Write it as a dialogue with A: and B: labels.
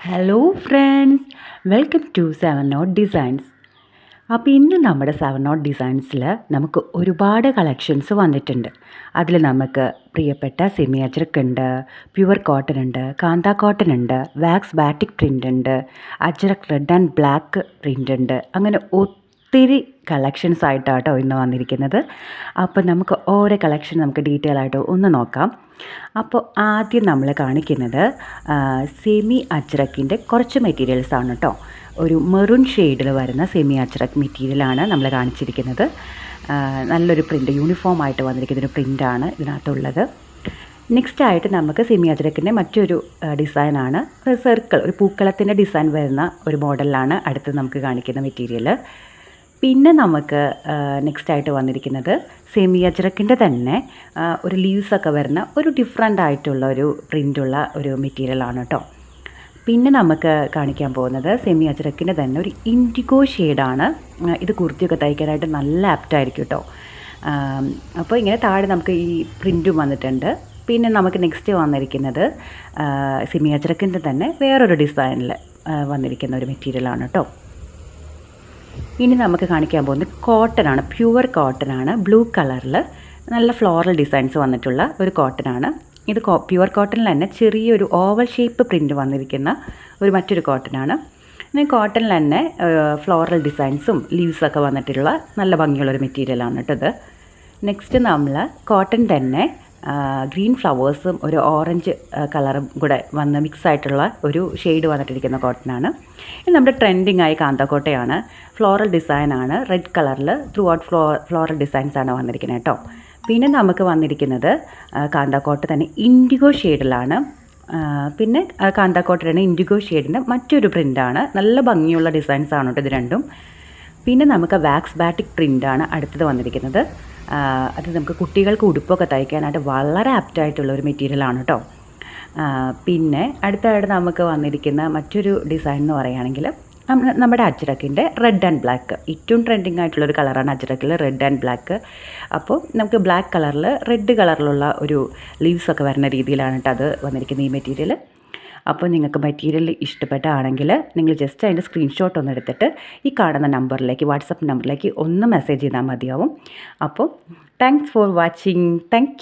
A: Hello friends welcome to seven note designs അപ്പോൾ ഇന്ന് നമ്മുടെ സെവൻ നോട്ട് ഡിസൈൻസിൽ നമുക്ക് ഒരുപാട് കളക്ഷൻസ് വന്നിട്ടുണ്ട്. അതിൽ നമുക്ക് പ്രിയപ്പെട്ട സെമി അജ്രക്ക് ഉണ്ട് പ്യുവർ കോട്ടൺ ഉണ്ട് കാന്ത കോട്ടൺ ഉണ്ട് വാക്സ് ബാറ്റിക് പ്രിന്റ് ഉണ്ട് ajrak red and black print ഉണ്ട് അങ്ങനെ ഒത്തിരി കളക്ഷൻസ് ആയിട്ടാട്ടോ ഇന്ന് വന്നിരിക്കുന്നത്. അപ്പോൾ നമുക്ക് ഓരോ കളക്ഷൻ നമുക്ക് ഡീറ്റെയിൽ ആയിട്ട് ഒന്ന് നോക്കാം. അപ്പോൾ ആദ്യം നമ്മൾ കാണിക്കുന്നത് സെമി അജ്രക്കിന്റെ കുറച്ച് മെറ്റീരിയൽസ് ആണ് കേട്ടോ ഒരു മെറൂൺ ഷെയ്ഡിൽ വരുന്ന സെമി അജ്രക് മെറ്റീരിയലാണ് നമ്മൾ കാണിച്ചിരിക്കുന്നത്. നല്ലൊരു പ്രിന്റ് യൂണിഫോം ആയിട്ട് വന്നിരിക്കുന്ന ഒരു പ്രിന്റാണ് ഇതിനകത്തുള്ളത്. നെക്സ്റ്റ് ആയിട്ട് നമുക്ക് സെമി അജ്രക്കിന്റെ മറ്റൊരു ഡിസൈനാണ് സർക്കിൾ ഒരു പൂക്കളത്തിന്റെ ഡിസൈൻ വരുന്ന ഒരു മോഡലാണ് അടുത്ത് നമുക്ക് കാണിക്കുന്ന മെറ്റീരിയൽ പിന്നെ നമുക്ക് നെക്സ്റ്റ് ആയിട്ട് വന്നിരിക്കുന്നത് സെമി അജ്രക്കിന്റെ തന്നെ ഒരു ലീവ്സൊക്കെ വരുന്ന ഒരു ഡിഫറെന്റ് ആയിട്ടുള്ള ഒരു പ്രിന്റുള്ള ഒരു മെറ്റീരിയലാണ് കേട്ടോ പിന്നെ നമുക്ക് കാണിക്കാൻ പോകുന്നത് സെമി അജ്രക്കിന്റെ തന്നെ ഒരു ഇൻഡിഗോ ഷെയ്ഡാണ് ഇത് കുർത്തിയൊക്കെ തയ്ക്കാനായിട്ട് നല്ല ആപ്റ്റായിരിക്കും കേട്ടോ അപ്പോൾ ഇങ്ങനെ താഴെ നമുക്ക് ഈ പ്രിന്റും വന്നിട്ടുണ്ട്. പിന്നെ നമുക്ക് നെക്സ്റ്റ് വന്നിരിക്കുന്നത് സെമി അജ്രക്കിന്റെ തന്നെ വേറൊരു ഡിസൈനിൽ വന്നിരിക്കുന്ന ഒരു മെറ്റീരിയലാണ് കേട്ടോ ഇനി നമുക്ക് കാണിക്കാൻ പോകുന്നത് കോട്ടൺ ആണ്. പ്യുവർ കോട്ടൺ ആണ്. ബ്ലൂ കളറിൽ നല്ല ഫ്ലോറൽ ഡിസൈൻസ് വന്നിട്ടുള്ള ഒരു കോട്ടൺ ആണ്. ഇത് പ്യുവർ കോട്ടണിൽ തന്നെ ചെറിയൊരു ഓവൽ ഷേപ്പ് പ്രിന്റ് വന്നിരിക്കുന്ന ഒരു മറ്റൊരു കോട്ടൺ ആണ്. ഇനി കോട്ടണിൽ തന്നെ ഫ്ലോറൽ ഡിസൈൻസും ലീവ്സൊക്കെ വന്നിട്ടുള്ള നല്ല ഭംഗിയുള്ളൊരു മെറ്റീരിയലാണ് കേട്ടോ ഇത്. നെക്സ്റ്റ് നമ്മൾ കോട്ടൺ തന്നെ ഗ്രീൻ ഫ്ലവേഴ്സും ഒരു ഓറഞ്ച് കളറും കൂടെ വന്ന് മിക്സ് ആയിട്ടുള്ള ഒരു ഷെയ്ഡ് വന്നിട്ടിരിക്കുന്ന കോട്ടനാണ് ഇത് നമ്മുടെ ട്രെൻഡിങ് ആയി കാന്തക്കോട്ടയാണ്. ഫ്ലോറൽ ഡിസൈൻ ആണ്. റെഡ് കളറിൽ throughout flow floral designs ആണ് വന്നിരിക്കുന്നത് കേട്ടോ പിന്നെ നമുക്ക് വന്നിരിക്കുന്നത് കാന്തക്കോട്ട തന്നെ ഇൻഡിഗോ ഷെയ്ഡിലാണ് പിന്നെ കാന്തക്കോട്ടയുടെ ഇൻഡിഗോ ഷെയ്ഡിന്റെ മറ്റൊരു പ്രിന്റാണ് നല്ല ഭംഗിയുള്ള ഡിസൈൻസ് ആണ് കേട്ടോ ഇത് രണ്ടും. പിന്നെ നമുക്ക് വാക്സ് ബാറ്റിക് പ്രിന്റാണ് അടുത്തത് വന്നിരിക്കുന്നത്. അത് നമുക്ക് കുട്ടികൾക്ക് ഉടുപ്പൊക്കെ തയ്ക്കാനായിട്ട് വളരെ ആപ്റ്റായിട്ടുള്ള ഒരു മെറ്റീരിയലാണ് കേട്ടോ പിന്നെ അടുത്തായിട്ട് നമുക്ക് വന്നിരിക്കുന്ന മറ്റൊരു ഡിസൈൻ എന്ന് പറയുകയാണെങ്കിൽ നമ്മുടെ അജ്രക്കിന്റെ റെഡ് ആൻഡ് ബ്ലാക്ക് ഏറ്റവും ട്രെൻഡിങ് ആയിട്ടുള്ള ഒരു കളറാണ് അജ്രക്കിൽ റെഡ് ആൻഡ് ബ്ലാക്ക് അപ്പോൾ നമുക്ക് ബ്ലാക്ക് കളറിൽ റെഡ് കളറിലുള്ള ഒരു ലീവ്സൊക്കെ വരുന്ന രീതിയിലാണ് കേട്ടോ അത് വന്നിരിക്കുന്ന ഈ മെറ്റീരിയൽ അപ്പോൾ നിങ്ങൾക്ക് മെറ്റീരിയൽ ഇഷ്ടപ്പെട്ടാണെങ്കിൽ നിങ്ങൾ ജസ്റ്റ് അതിന്റെ സ്ക്രീൻഷോട്ട് ഒന്ന് എടുത്തിട്ട് ഈ കാണുന്ന നമ്പറിലേക്ക് വാട്സപ്പ് നമ്പറിലേക്ക് ഒന്ന് മെസ്സേജ് ചെയ്താൽ മതിയാവും. അപ്പോൾ താങ്ക്സ് ഫോർ വാച്ചിങ് താങ്ക്